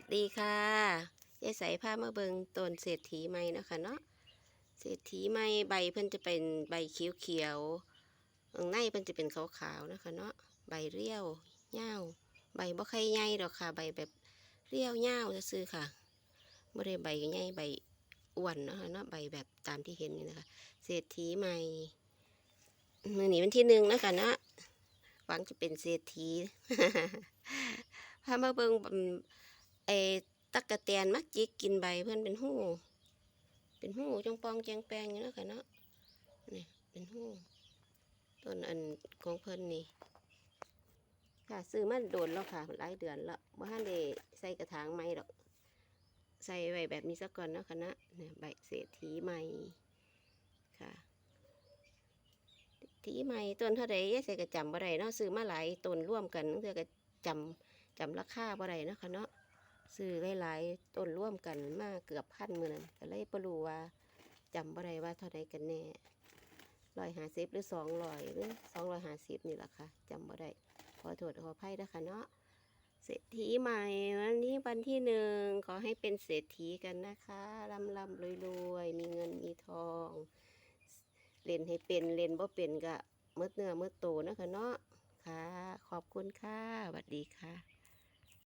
วัสดีค่ะยายใส่ผ้ามาเบิงต้นเศรษฐีไม้นะคะเนาะ เศรษฐีไม้ใบเพิ่นจะเป็นใบเขียวๆข้างในเพิ่นจะเป็นขาวๆนะคะเนาะ ใบเรียวเง่าวใบบ่ค่อยใหญ่ดอกค่ะ ใบแบบเรียวเง่าวซื่อค่ะบ่ได้ใบใหญ่ใบอ้วนนะคะเนาะ ใบแบบตามที่เห็นนี่นะคะ เศรษฐีไม้มือหนีวันที่หนึ่งนะคะเนาะหวังจะเป็นเศรษฐีพามาเบิง ไอ้ตักกะแตนมักจิกกินใบเพื่อนเป็นหูเป็นหูจงปองแจงแปงอยู่นะค่ะเนาะนี่เป็นหูต้นอันของเพิ่นนี่ค่ะซื้อมาโดนแล้วค่ะหลายเดือนแล้วบ่ทันได้ใส่กระถางใหม่ดอกใส่ไว้แบบนี้ซะก่อนเนาะค่ะนะเนี่ยใบเศรษฐีใหม่ค่ะถีใหม่ต้นเท่าใดยายใส่ก็จำบ่ได้เนาะซื้อมาหลายต้นร่วมกันเพื่อก็จำจำราคาบ่ได้เนาะคะเนาะ ซื้อหลายๆต้นร่วมกันมากเกือบพันมือนั้นก็เลยบ่รู้ว่าจำบ่ได้ว่าเท่าใดกันแน่ร้อยหาสิบหรือสองร้อยหรือสองร้อยหาสิบนี่แหละค่ะจำบ่ได้ขอโทษขออภัยนะคะเนาะเศรษฐีใหม่วันนี้วันที่หนึ่งขอให้เป็นเศรษฐีกันนะคะร่ำร่ำรวยรวยมีเงินมีทองเล่นให้เป็นเล่นบ่เป็นก็มืดเนื้อมืดโตนะคะเนาะค่ะ ขอบคุณค่ะสวัสดีค่ะ